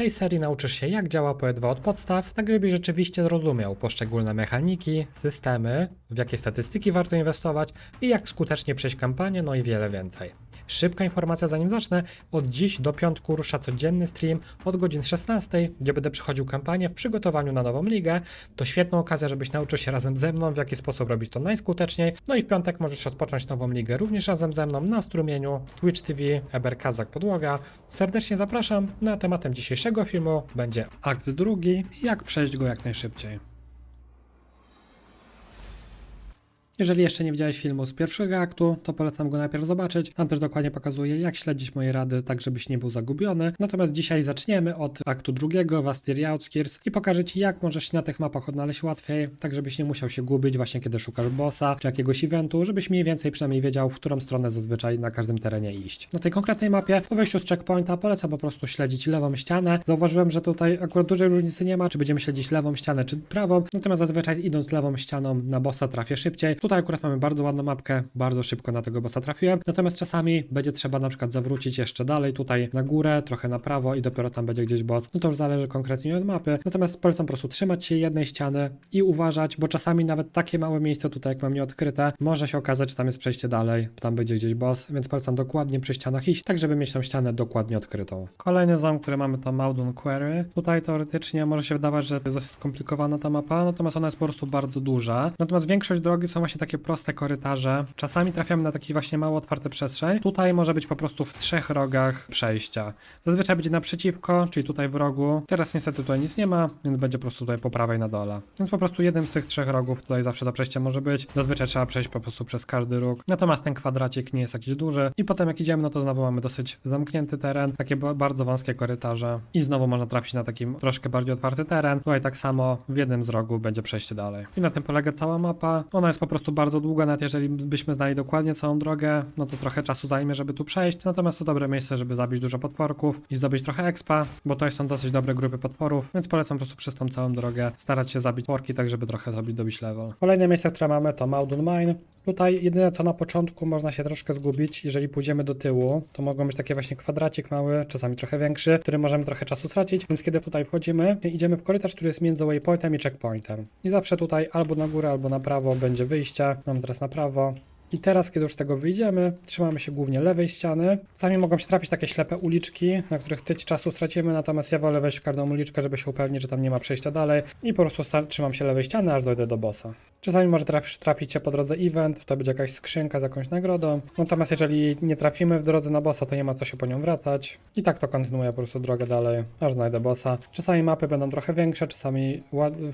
tej serii nauczysz się jak działa PoE2 od podstaw, tak żebyś rzeczywiście zrozumiał poszczególne mechaniki, systemy, w jakie statystyki warto inwestować i jak skutecznie przejść kampanię, no i wiele więcej. Szybka informacja zanim zacznę, od dziś do piątku rusza codzienny stream od godzin 16, gdzie będę przechodził kampanię w przygotowaniu na nową ligę. To świetna okazja, żebyś nauczył się razem ze mną, w jaki sposób robić to najskuteczniej. No i w piątek możesz rozpocząć nową ligę również razem ze mną na strumieniu Twitch TV Eber Kazak Podłoga. Serdecznie zapraszam. Na tematem dzisiejszego filmu będzie akt drugi jak przejść go jak najszybciej. Jeżeli jeszcze nie widziałeś filmu z pierwszego aktu, to polecam go najpierw zobaczyć. Tam też dokładnie pokazuję, jak śledzić moje rady, tak żebyś nie był zagubiony. Natomiast dzisiaj zaczniemy od aktu drugiego, Vastyria Outskirts i pokażę Ci, jak możesz na tych mapach odnaleźć łatwiej, tak żebyś nie musiał się gubić właśnie kiedy szukasz bossa, czy jakiegoś eventu, żebyś mniej więcej przynajmniej wiedział, w którą stronę zazwyczaj na każdym terenie iść. Na tej konkretnej mapie, po wejściu z checkpointa, polecam po prostu śledzić lewą ścianę. Zauważyłem, że tutaj akurat dużej różnicy nie ma, czy będziemy śledzić lewą ścianę, czy prawą, natomiast zazwyczaj idąc lewą ścianą na bossa trafię szybciej. Tutaj akurat mamy bardzo ładną mapkę, bardzo szybko na tego bossa trafiłem, natomiast czasami będzie trzeba na przykład zawrócić jeszcze dalej tutaj na górę, trochę na prawo i dopiero tam będzie gdzieś boss. No to już zależy konkretnie od mapy, natomiast polecam po prostu trzymać się jednej ściany i uważać, bo czasami nawet takie małe miejsce tutaj jak mam nieodkryte, może się okazać, że tam jest przejście dalej, tam będzie gdzieś boss, więc polecam dokładnie przy ścianach iść, tak żeby mieć tą ścianę dokładnie odkrytą. Kolejny zon, który mamy to Maudun Quarry. Tutaj teoretycznie może się wydawać, że jest dosyć skomplikowana ta mapa, natomiast ona jest po prostu bardzo duża. Natomiast większość drogi są właśnie takie proste korytarze. Czasami trafiamy na taki właśnie mało otwarte przestrzeń. Tutaj może być po prostu w trzech rogach przejścia. Zazwyczaj będzie naprzeciwko, czyli tutaj w rogu. Teraz niestety tutaj nic nie ma, więc będzie po prostu tutaj po prawej na dole. Więc po prostu jeden z tych trzech rogów tutaj zawsze to przejście może być. Zazwyczaj trzeba przejść po prostu przez każdy róg. Natomiast ten kwadracik nie jest jakiś duży. I potem jak idziemy, no to znowu mamy dosyć zamknięty teren, takie ba- bardzo wąskie korytarze. I znowu można trafić na taki troszkę bardziej otwarty teren. Tutaj tak samo w jednym z rogów będzie przejście dalej. I na tym polega cała mapa. Ona jest po prostu bardzo długa, nawet jeżeli byśmy znali dokładnie całą drogę, no to trochę czasu zajmie, żeby tu przejść. Natomiast to dobre miejsce, żeby zabić dużo potworków i zdobyć trochę expa, bo to są dosyć dobre grupy potworów, więc polecam po prostu przez tą całą drogę starać się zabić potworki, tak żeby trochę zrobić dobić level. Kolejne miejsce, które mamy to Maudun Mine. Tutaj jedyne co na początku można się troszkę zgubić, jeżeli pójdziemy do tyłu, to mogą być takie właśnie kwadracik mały, czasami trochę większy, w którym możemy trochę czasu stracić, więc kiedy tutaj wchodzimy, idziemy w korytarz, który jest między waypointem i checkpointem. I zawsze tutaj albo na górę, albo na prawo będzie wyjście. Mam teraz na prawo. I teraz, kiedy już tego wyjdziemy, trzymamy się głównie lewej ściany. Czasami mogą się trafić takie ślepe uliczki, na których tyć czasu stracimy, natomiast ja wolę wejść w każdą uliczkę, żeby się upewnić, że tam nie ma przejścia dalej i po prostu trzymam się lewej ściany, aż dojdę do bossa. Czasami może trafić, trafić się po drodze event, to będzie jakaś skrzynka z jakąś nagrodą. Natomiast jeżeli nie trafimy w drodze na bossa, to nie ma co się po nią wracać. I tak to kontynuuję po prostu drogę dalej, aż znajdę bossa. Czasami mapy będą trochę większe, czasami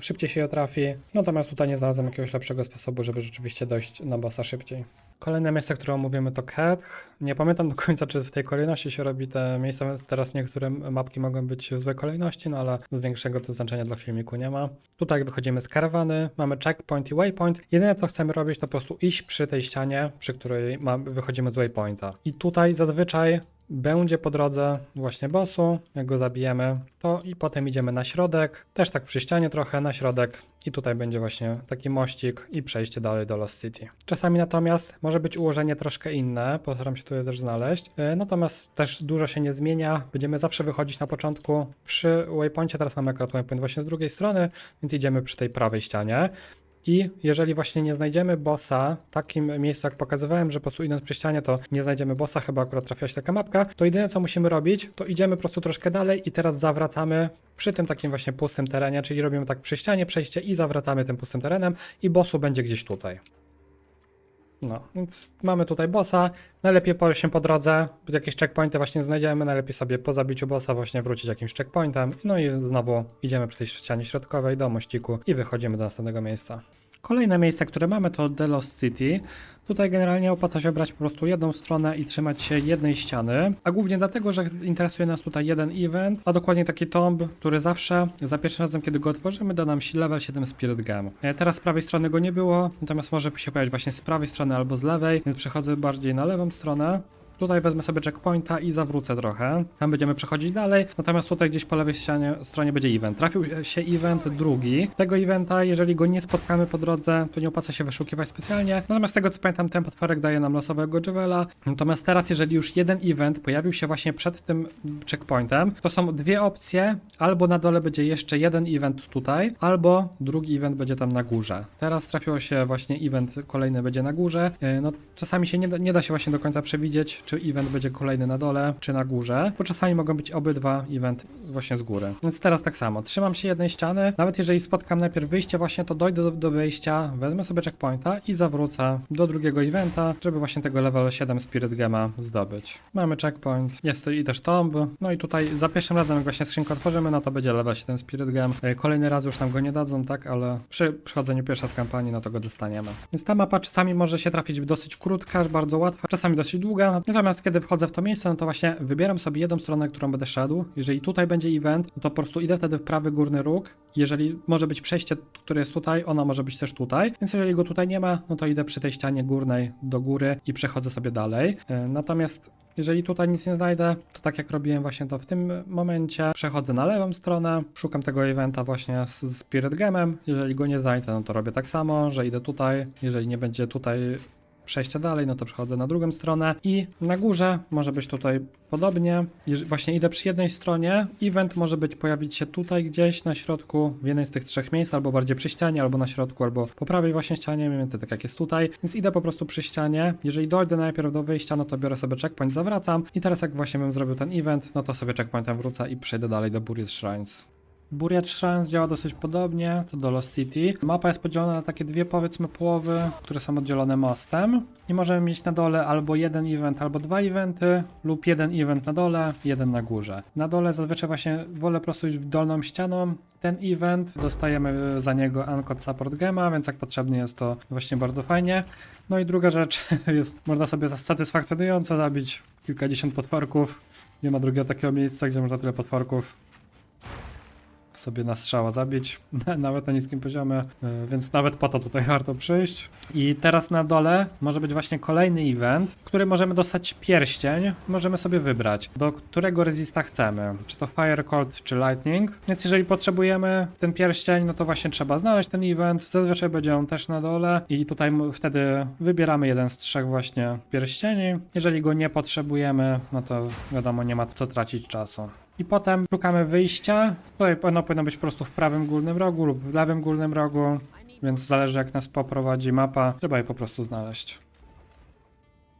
szybciej się je trafi. Natomiast tutaj nie znalazłem jakiegoś lepszego sposobu, żeby rzeczywiście dojść na bossa szybciej. Kolejne miejsce, które omówimy to Keth. Nie pamiętam do końca, czy w tej kolejności się robi te miejsca, więc teraz niektóre mapki mogą być w złej kolejności, no ale z większego tu znaczenia dla filmiku nie ma. Tutaj wychodzimy z karawany, mamy checkpoint i waypoint. Jedyne co chcemy robić to po prostu iść przy tej ścianie, przy której ma, wychodzimy z waypointa. I tutaj zazwyczaj będzie po drodze właśnie bossu, jak go zabijemy, to i potem idziemy na środek, też tak przy ścianie trochę na środek i tutaj będzie właśnie taki mościk i przejście dalej do Lost City. Czasami natomiast może być ułożenie troszkę inne, postaram się tutaj też znaleźć, Yy, natomiast też dużo się nie zmienia, będziemy zawsze wychodzić na początku przy waypoincie, teraz mamy akurat waypoint właśnie z drugiej strony, więc idziemy przy tej prawej ścianie. I jeżeli właśnie nie znajdziemy bossa w takim miejscu, jak pokazywałem, że po prostu idąc przy ścianie, to nie znajdziemy bossa, chyba akurat trafiła się taka mapka, to jedyne co musimy robić, to idziemy po prostu troszkę dalej i teraz zawracamy przy tym takim właśnie pustym terenie, czyli robimy tak przy ścianie przejście i zawracamy tym pustym terenem i bossu będzie gdzieś tutaj. No, więc mamy tutaj bossa. Najlepiej się po drodze, jakieś checkpointy właśnie znajdziemy. Najlepiej sobie po zabiciu bossa właśnie wrócić jakimś checkpointem. No i znowu idziemy przy tej ścianie środkowej do mościku i wychodzimy do następnego miejsca. Kolejne miejsce, które mamy to The Lost City. Tutaj generalnie opłaca się brać po prostu jedną stronę i trzymać się jednej ściany, a głównie dlatego, że interesuje nas tutaj jeden event, a dokładnie taki tomb, który zawsze za pierwszym razem, kiedy go otworzymy, da nam level 7 Spirit Gem. E, Teraz z prawej strony go nie było, natomiast może się pojawić właśnie z prawej strony albo z lewej, więc przechodzę bardziej na lewą stronę. Tutaj wezmę sobie checkpointa i zawrócę trochę. Tam będziemy przechodzić dalej, natomiast tutaj gdzieś po lewej ścianie, stronie będzie event. Trafił się event drugi. Tego eventa, jeżeli go nie spotkamy po drodze, to nie opłaca się wyszukiwać specjalnie. Natomiast z tego co pamiętam, ten potworek daje nam losowego Jewela. Natomiast teraz, jeżeli już jeden event pojawił się właśnie przed tym checkpointem, to są dwie opcje. Albo na dole będzie jeszcze jeden event tutaj, albo drugi event będzie tam na górze. Teraz trafiło się właśnie event kolejny będzie na górze. Yy, No czasami się nie da, nie da się właśnie do końca przewidzieć, czy event będzie kolejny na dole, czy na górze, bo czasami mogą być obydwa event właśnie z góry. Więc teraz tak samo, trzymam się jednej ściany, nawet jeżeli spotkam najpierw wyjście właśnie, to dojdę do, do wyjścia, wezmę sobie checkpointa i zawrócę do drugiego eventa, żeby właśnie tego level 7 Spirit Gema zdobyć. Mamy checkpoint, jest to i też tomb, no i tutaj za pierwszym razem jak właśnie skrzynkę otworzymy, no to będzie level 7 Spirit Gem. E, Kolejny raz już nam go nie dadzą, tak, ale przy przechodzeniu pierwsza z kampanii, no to go dostaniemy. Więc ta mapa czasami może się trafić dosyć krótka, bardzo łatwa, czasami dosyć długa, natomiast kiedy wchodzę w to miejsce, no to właśnie wybieram sobie jedną stronę, którą będę szedł. Jeżeli tutaj będzie event, no to po prostu idę wtedy w prawy górny róg. Jeżeli może być przejście, które jest tutaj, ono może być też tutaj. Więc jeżeli go tutaj nie ma, no to idę przy tej ścianie górnej do góry i przechodzę sobie dalej. E, Natomiast jeżeli tutaj nic nie znajdę, to tak jak robiłem właśnie to w tym momencie, przechodzę na lewą stronę, szukam tego eventa właśnie z Spirit Gemem. Jeżeli go nie znajdę, no to robię tak samo, że idę tutaj. Jeżeli nie będzie tutaj przejścia dalej, no to przechodzę na drugą stronę i na górze może być tutaj podobnie. Jeż- Właśnie idę przy jednej stronie, event może być pojawić się tutaj gdzieś na środku, w jednej z tych trzech miejsc, albo bardziej przy ścianie, albo na środku, albo po prawej właśnie ścianie, mniej więcej tak jak jest tutaj. Więc idę po prostu przy ścianie. Jeżeli dojdę najpierw do wyjścia, no to biorę sobie checkpoint, zawracam i teraz jak właśnie bym zrobił ten event, no to sobie checkpointem wrócę i przejdę dalej do Buried Shrines. Buried Shrines działa dosyć podobnie co do Lost City. Mapa jest podzielona na takie dwie powiedzmy połowy, które są oddzielone mostem. I możemy mieć na dole albo jeden event, albo dwa eventy, lub jeden event na dole, jeden na górze. Na dole zazwyczaj właśnie wolę po prostu iść w dolną ścianą. Ten event dostajemy za niego Uncode Support Gema, więc jak potrzebny jest to właśnie bardzo fajnie. No i druga rzecz jest, można sobie satysfakcjonująco zabić kilkadziesiąt potworków. Nie ma drugiego takiego miejsca, gdzie można tyle potworków sobie na strzała zabić, nawet na niskim poziomie, y, więc nawet po to tutaj warto przyjść. I teraz na dole może być właśnie kolejny event, który możemy dostać pierścień, możemy sobie wybrać, do którego resista chcemy, czy to Fire Cold, czy Lightning. Więc jeżeli potrzebujemy ten pierścień, no to właśnie trzeba znaleźć ten event, zazwyczaj będzie on też na dole i tutaj wtedy wybieramy jeden z trzech właśnie pierścieni. Jeżeli go nie potrzebujemy, no to wiadomo, nie ma co tracić czasu. I potem szukamy wyjścia. Tutaj ono powinno być po prostu w prawym górnym rogu lub w lewym górnym rogu, więc zależy jak nas poprowadzi mapa. Trzeba je po prostu znaleźć.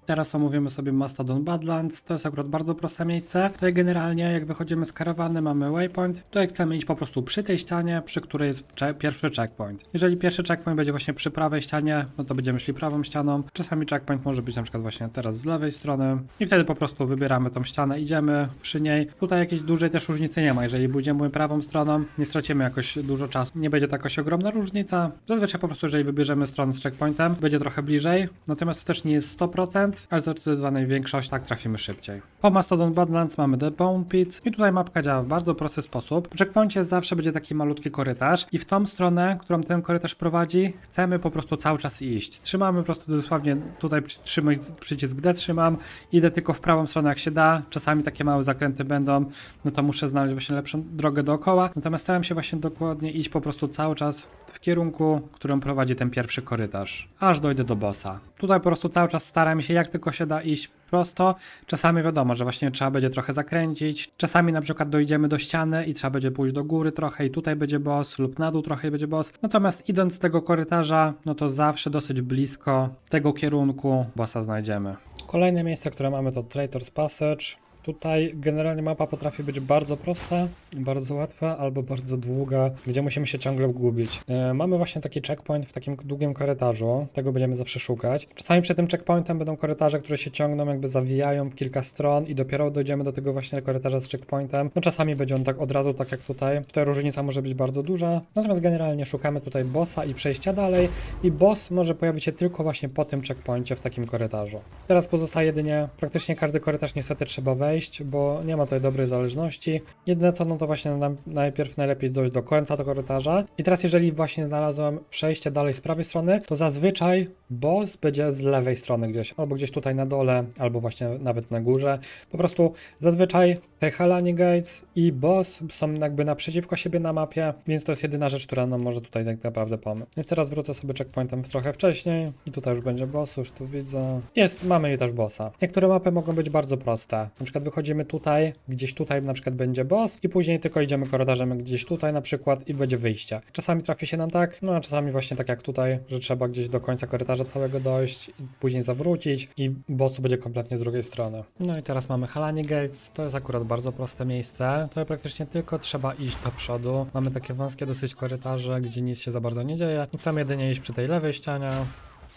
Teraz omówimy sobie Mastodon Badlands. To jest akurat bardzo proste miejsce. Tutaj generalnie jak wychodzimy z karawany mamy waypoint. Tutaj chcemy iść po prostu przy tej ścianie, przy której jest pierwszy checkpoint. Jeżeli pierwszy checkpoint będzie właśnie przy prawej ścianie, no to będziemy szli prawą ścianą. Czasami checkpoint może być na przykład właśnie teraz z lewej strony. I wtedy po prostu wybieramy tą ścianę, idziemy przy niej. Tutaj jakiejś dużej też różnicy nie ma. Jeżeli pójdziemy prawą stroną, nie stracimy jakoś dużo czasu. Nie będzie to jakaś ogromna różnica. Zazwyczaj po prostu jeżeli wybierzemy stronę z checkpointem, będzie trochę bliżej. Natomiast to też nie jest 100%, ale zdecydowanej większość tak trafimy szybciej. Po Mastodon Badlands mamy The Bone Pits i tutaj mapka działa w bardzo prosty sposób. W checkpoincie zawsze będzie taki malutki korytarz i w tą stronę, którą ten korytarz prowadzi, chcemy po prostu cały czas iść. Trzymamy po prostu dosłownie tutaj trzymaj przycisk D trzymam, idę tylko w prawą stronę jak się da. Czasami takie małe zakręty będą, no to muszę znaleźć właśnie lepszą drogę dookoła. Natomiast staram się właśnie dokładnie iść po prostu cały czas w kierunku, którym prowadzi ten pierwszy korytarz, aż dojdę do bossa. Tutaj po prostu cały czas staram się jak tylko się da iść prosto. Czasami wiadomo, że właśnie trzeba będzie trochę zakręcić. Czasami na przykład dojdziemy do ściany i trzeba będzie pójść do góry trochę i tutaj będzie boss lub na dół trochę będzie boss. Natomiast idąc z tego korytarza, no to zawsze dosyć blisko tego kierunku bossa znajdziemy. Kolejne miejsce, które mamy to Traitor's Passage. Tutaj generalnie mapa potrafi być bardzo prosta, bardzo łatwa albo bardzo długa, gdzie musimy się ciągle gubić. E, mamy właśnie taki checkpoint w takim długim korytarzu, tego będziemy zawsze szukać. Czasami przed tym checkpointem będą korytarze, które się ciągną, jakby zawijają w kilka stron i dopiero dojdziemy do tego właśnie korytarza z checkpointem. No czasami będzie on tak od razu, tak jak tutaj. Tutaj różnica może być bardzo duża, natomiast generalnie szukamy tutaj bossa i przejścia dalej i boss może pojawić się tylko właśnie po tym checkpoincie w takim korytarzu. Teraz pozostaje jedynie praktycznie każdy korytarz niestety trzeba wejść, przejść, bo nie ma tutaj dobrej zależności. Jedyne co, no to właśnie najpierw najlepiej dojść do końca tego korytarza. I teraz jeżeli właśnie znalazłem przejście dalej z prawej strony, to zazwyczaj boss będzie z lewej strony gdzieś, albo gdzieś tutaj na dole, albo właśnie nawet na górze. Po prostu zazwyczaj te Halani Gates i boss są jakby naprzeciwko siebie na mapie, więc to jest jedyna rzecz, która nam może tutaj tak naprawdę pomóc. Więc teraz wrócę sobie checkpointem trochę wcześniej i tutaj już będzie boss, już tu widzę. Jest, mamy i też bossa. Niektóre mapy mogą być bardzo proste. Na przykład wychodzimy tutaj, gdzieś tutaj na przykład będzie boss i później tylko idziemy korytarzem gdzieś tutaj na przykład i będzie wyjście. Czasami trafi się nam tak, no a czasami właśnie tak jak tutaj, że trzeba gdzieś do końca korytarza całego dojść później zawrócić i bossu będzie kompletnie z drugiej strony. No i teraz mamy Halani Gates, to jest akurat bardzo proste miejsce. To praktycznie tylko trzeba iść do przodu. Mamy takie wąskie dosyć korytarze, gdzie nic się za bardzo nie dzieje. Chcemy jedynie iść przy tej lewej ścianie,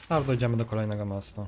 aż dojdziemy do kolejnego mostu.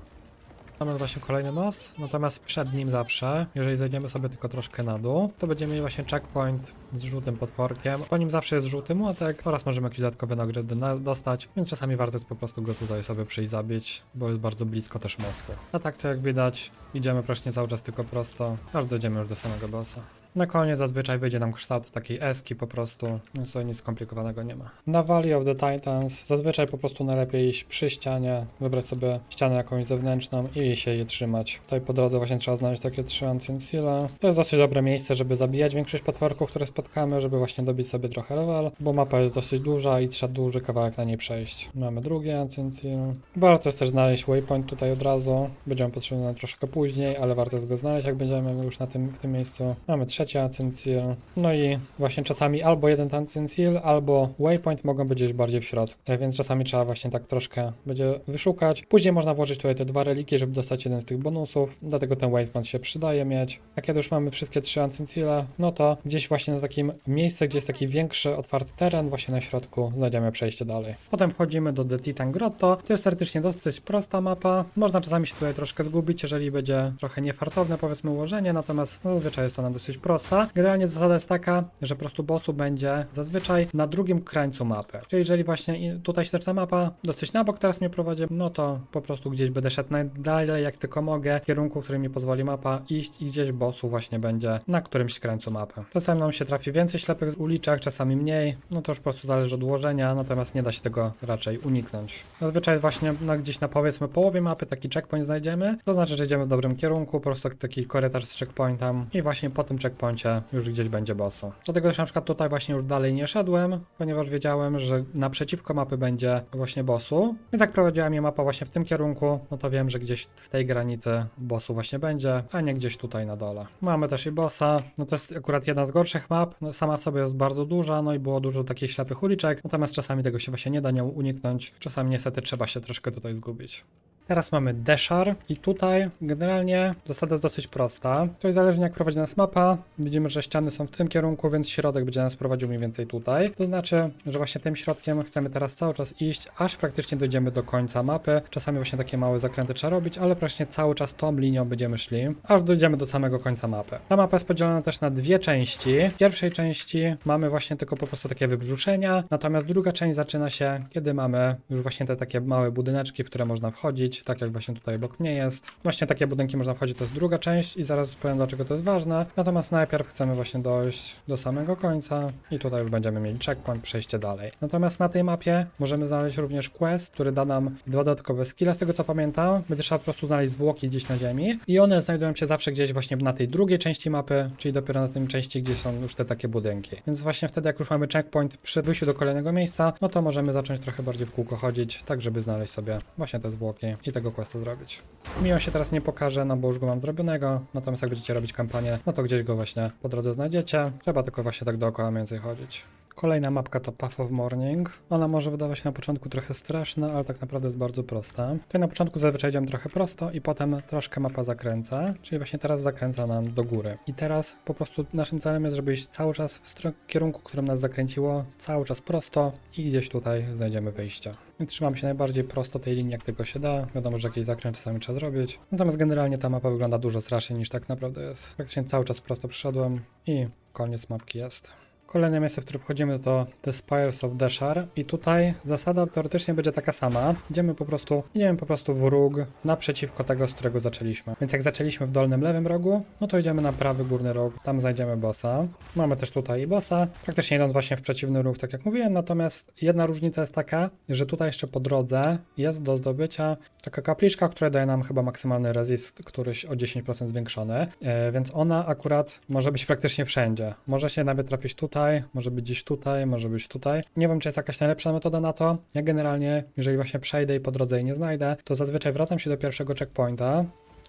Mamy właśnie kolejny most, natomiast przed nim zawsze, jeżeli zejdziemy sobie tylko troszkę na dół, to będziemy mieli właśnie checkpoint z żółtym potworkiem. Po nim zawsze jest żółty młotek oraz możemy jakieś dodatkowe nagrody na dostać, więc czasami warto jest po prostu go tutaj sobie przyjść zabić, bo jest bardzo blisko też mostu. A tak to jak widać, idziemy praktycznie cały czas tylko prosto, aż dojdziemy już do samego bossa. Na koniec zazwyczaj wyjdzie nam kształt takiej eski po prostu, więc tutaj nic skomplikowanego nie ma. Na Valley of the Titans zazwyczaj po prostu najlepiej iść przy ścianie, wybrać sobie ścianę jakąś zewnętrzną i się jej trzymać. Tutaj po drodze właśnie trzeba znaleźć takie trzy Ancient Seale. To jest dosyć dobre miejsce, żeby zabijać większość potworków, które spotkamy, żeby właśnie dobić sobie trochę level, bo mapa jest dosyć duża i trzeba duży kawałek na niej przejść. Mamy drugi Ancient Seal. Warto jest też znaleźć waypoint tutaj od razu, będziemy potrzebny troszkę później, ale warto jest go znaleźć, jak będziemy już na tym, w tym miejscu. Mamy trzeci Ancient Seal. No i właśnie czasami albo jeden Ancient Seal, albo waypoint mogą być gdzieś bardziej w środku, E, więc czasami trzeba właśnie tak troszkę będzie wyszukać. Później można włożyć tutaj te dwa reliki, żeby dostać jeden z tych bonusów, dlatego ten waypoint się przydaje mieć. A kiedy już mamy wszystkie trzy Ancient Seale, no to gdzieś właśnie na takim miejsce, gdzie jest taki większy, otwarty teren, właśnie na środku znajdziemy przejście dalej. Potem wchodzimy do The Titan Grotto. To jest teoretycznie dosyć prosta mapa. Można czasami się tutaj troszkę zgubić, jeżeli będzie trochę niefartowne powiedzmy ułożenie, natomiast no, zazwyczaj jest ona dosyć prosta. Generalnie zasada jest taka, że po prostu bossu będzie zazwyczaj na drugim krańcu mapy. Czyli jeżeli właśnie tutaj się zaczyna mapa, dosyć na bok teraz mnie prowadzi, no to po prostu gdzieś będę szedł najdalej jak tylko mogę, w kierunku, który mi pozwoli mapa iść i gdzieś bossu właśnie będzie na którymś krańcu mapy. Czasami nam się trafi więcej ślepych uliczek, czasami mniej, no to już po prostu zależy od ułożenia, natomiast nie da się tego raczej uniknąć. Zazwyczaj właśnie na, gdzieś na powiedzmy połowie mapy taki checkpoint znajdziemy, to znaczy, że idziemy w dobrym kierunku, po prostu taki korytarz z checkpointem i właśnie po tym checkpoincie już gdzieś będzie bossu. Dlatego też na przykład tutaj właśnie już dalej nie szedłem, ponieważ wiedziałem, że naprzeciwko mapy będzie właśnie bossu, więc jak prowadziła mnie mapa właśnie w tym kierunku, no to wiem, że gdzieś w tej granicy bossu właśnie będzie, a nie gdzieś tutaj na dole. Mamy też i bossa, no to jest akurat jedna z gorszych map, no sama w sobie jest bardzo duża, no i było dużo takich ślepych uliczek, natomiast czasami tego się właśnie nie da nią uniknąć, czasami niestety trzeba się troszkę tutaj zgubić. Teraz mamy Deshar i tutaj generalnie zasada jest dosyć prosta. Tutaj zależnie jak prowadzi nas mapa, widzimy, że ściany są w tym kierunku, więc środek będzie nas prowadził mniej więcej tutaj. To znaczy, że właśnie tym środkiem chcemy teraz cały czas iść, aż praktycznie dojdziemy do końca mapy. Czasami właśnie takie małe zakręty trzeba robić, ale praktycznie cały czas tą linią będziemy szli, aż dojdziemy do samego końca mapy. Ta mapa jest podzielona też na dwie części. W pierwszej części mamy właśnie tylko po prostu takie wybrzuszenia, natomiast druga część zaczyna się, kiedy mamy już właśnie te takie małe budyneczki, w które można wchodzić, tak jak właśnie tutaj obok mnie jest. Właśnie takie budynki można wchodzić, to jest druga część i zaraz powiem dlaczego to jest ważne. Natomiast najpierw chcemy właśnie dojść do samego końca i tutaj już będziemy mieli checkpoint, przejście dalej. Natomiast na tej mapie możemy znaleźć również quest, który da nam dwa dodatkowe skille, z tego co pamiętam. Będzie trzeba po prostu znaleźć zwłoki gdzieś na ziemi i one znajdują się zawsze gdzieś właśnie na tej drugiej części mapy, czyli dopiero na tym części, gdzie są już te takie budynki. Więc właśnie wtedy jak już mamy checkpoint przy wyjściu do kolejnego miejsca, no to możemy zacząć trochę bardziej w kółko chodzić, tak żeby znaleźć sobie właśnie te zwłoki i tego questa zrobić. Mi on się teraz nie pokaże, no bo już go mam zrobionego, natomiast jak będziecie robić kampanię, no to gdzieś go właśnie po drodze znajdziecie. Trzeba tylko właśnie tak dookoła mniej więcej chodzić. Kolejna mapka to Path of Morning. Ona może wydawać się na początku trochę straszna, ale tak naprawdę jest bardzo prosta. Tutaj na początku zazwyczaj idziemy trochę prosto i potem troszkę mapa zakręca, czyli właśnie teraz zakręca nam do góry. I teraz po prostu naszym celem jest, żeby iść cały czas w kierunku, którym nas zakręciło, cały czas prosto i gdzieś tutaj znajdziemy wyjścia. Więc trzymamy się najbardziej prosto tej linii, jak tylko się da. Wiadomo, że jakiś zakręt czasami trzeba zrobić. Natomiast generalnie ta mapa wygląda dużo straszniej niż tak naprawdę jest. Praktycznie cały czas prosto przyszedłem i koniec mapki jest. Kolejne miejsce, w które wchodzimy to The Spires of Deshar i tutaj zasada teoretycznie będzie taka sama. Idziemy po prostu, idziemy po prostu w róg naprzeciwko tego, z którego zaczęliśmy. Więc jak zaczęliśmy w dolnym lewym rogu, no to idziemy na prawy górny róg, tam znajdziemy bossa. Mamy też tutaj bossa, praktycznie idąc właśnie w przeciwny ruch, tak jak mówiłem, natomiast jedna różnica jest taka, że tutaj jeszcze po drodze jest do zdobycia taka kapliczka, która daje nam chyba maksymalny resist, któryś o 10% zwiększony, e, więc ona akurat może być praktycznie wszędzie. Może się nawet trafić tutaj, może być gdzieś tutaj, może być tutaj. Nie wiem, czy jest jakaś najlepsza metoda na to. Ja generalnie, jeżeli właśnie przejdę i po drodze jej nie znajdę, to zazwyczaj wracam się do pierwszego checkpointa,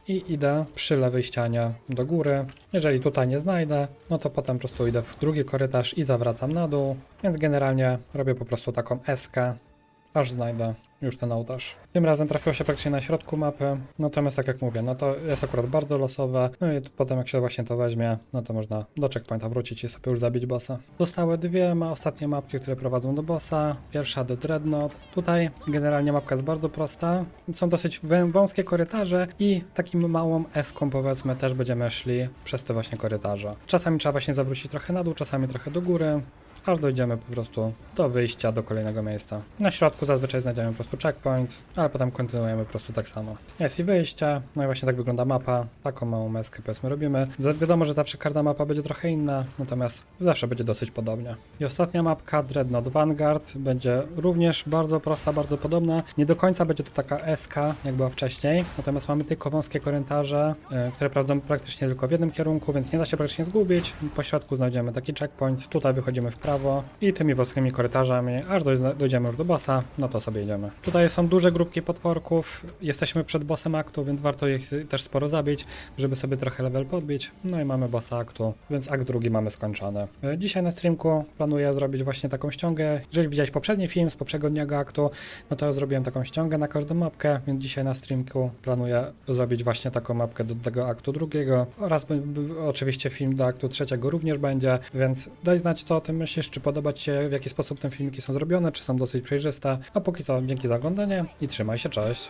i idę przy lewej ścianie do góry. Jeżeli tutaj nie znajdę, no to potem po prostu idę w drugi korytarz i zawracam na dół. Więc generalnie robię po prostu taką eskę, aż znajdę już ten ołtarz. Tym razem trafiło się praktycznie na środku mapy, natomiast tak jak mówię, no to jest akurat bardzo losowe, no i potem jak się właśnie to weźmie, no to można do checkpointa wrócić i sobie już zabić bossa. Zostały dwie ma ostatnie mapki, które prowadzą do bossa. Pierwsza The Dreadnought. Tutaj generalnie mapka jest bardzo prosta, są dosyć wąskie korytarze i takim małą eską powiedzmy też będziemy szli przez te właśnie korytarze. Czasami trzeba właśnie zawrócić trochę na dół, czasami trochę do góry, aż dojdziemy po prostu do wyjścia do kolejnego miejsca. Na środku zazwyczaj znajdziemy po prostu checkpoint, ale potem kontynuujemy po prostu tak samo. Jest i wyjście, no i właśnie tak wygląda mapa, taką małą meskę powiedzmy robimy. Wiadomo, że zawsze każda mapa będzie trochę inna, natomiast zawsze będzie dosyć podobnie. I ostatnia mapka, Dreadnought Vanguard, będzie również bardzo prosta, bardzo podobna. Nie do końca będzie to taka SK, jak była wcześniej, natomiast mamy tylko wąskie korytarze, e, które prowadzą praktycznie tylko w jednym kierunku, więc nie da się praktycznie zgubić. Po środku znajdziemy taki checkpoint, tutaj wychodzimy w prawo i tymi wąskimi korytarzami, aż doj- dojdziemy już do bossa, no to sobie idziemy. Tutaj są duże grupki potworków, jesteśmy przed bossem aktu, więc warto ich też sporo zabić, żeby sobie trochę level podbić. No i mamy bossa aktu, więc akt drugi mamy skończony. E, Dzisiaj na streamku planuję zrobić właśnie taką ściągę. Jeżeli widziałeś poprzedni film z poprzedniego aktu, no to zrobiłem taką ściągę na każdą mapkę, więc dzisiaj na streamku planuję zrobić właśnie taką mapkę do tego aktu drugiego oraz oczywiście film do aktu trzeciego również będzie, więc daj znać co o tym myślisz, czy podoba Ci się w jaki sposób te filmiki są zrobione, czy są dosyć przejrzyste, a póki co dzięki za oglądanie i trzymaj się, cześć!